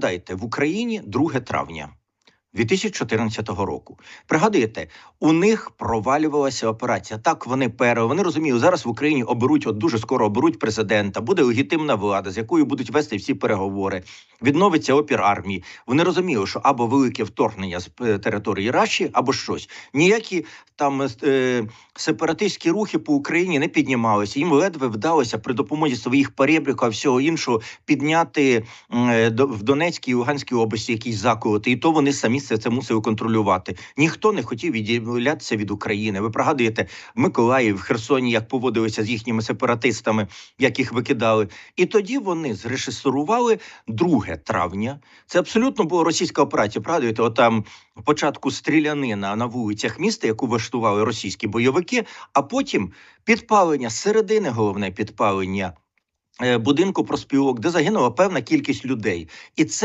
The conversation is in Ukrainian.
Дайте в Україні 2 травня 2014 року. Пригадуєте, у них провалювалася операція. Так вони пере. Вони розуміли, зараз в Україні оберуть, от дуже скоро оберуть президента, буде легітимна влада, з якою будуть вести всі переговори. Відновиться опір армії. Вони розуміли, що або велике вторгнення з е, території Раші, або щось. Ніякі там е, сепаратистські рухи по Україні не піднімалися. Їм ледве вдалося при допомозі своїх перебріків, всього іншого підняти е, в Донецькій і Луганській області якісь заколоти, і то вони самі все це мусили контролювати. Ніхто не хотів відділятися від України. Ви пригадуєте Миколаїв, Херсоні, як поводилися з їхніми сепаратистами, як їх викидали. І тоді вони зрежисурували 2 травня. Це абсолютно була російська операція. Пригадуєте, отам початку стрілянина на вулицях міста, яку влаштували російські бойовики, а потім підпалення середини, головне підпалення. е, Будинку проспілок, де загинула певна кількість людей, і це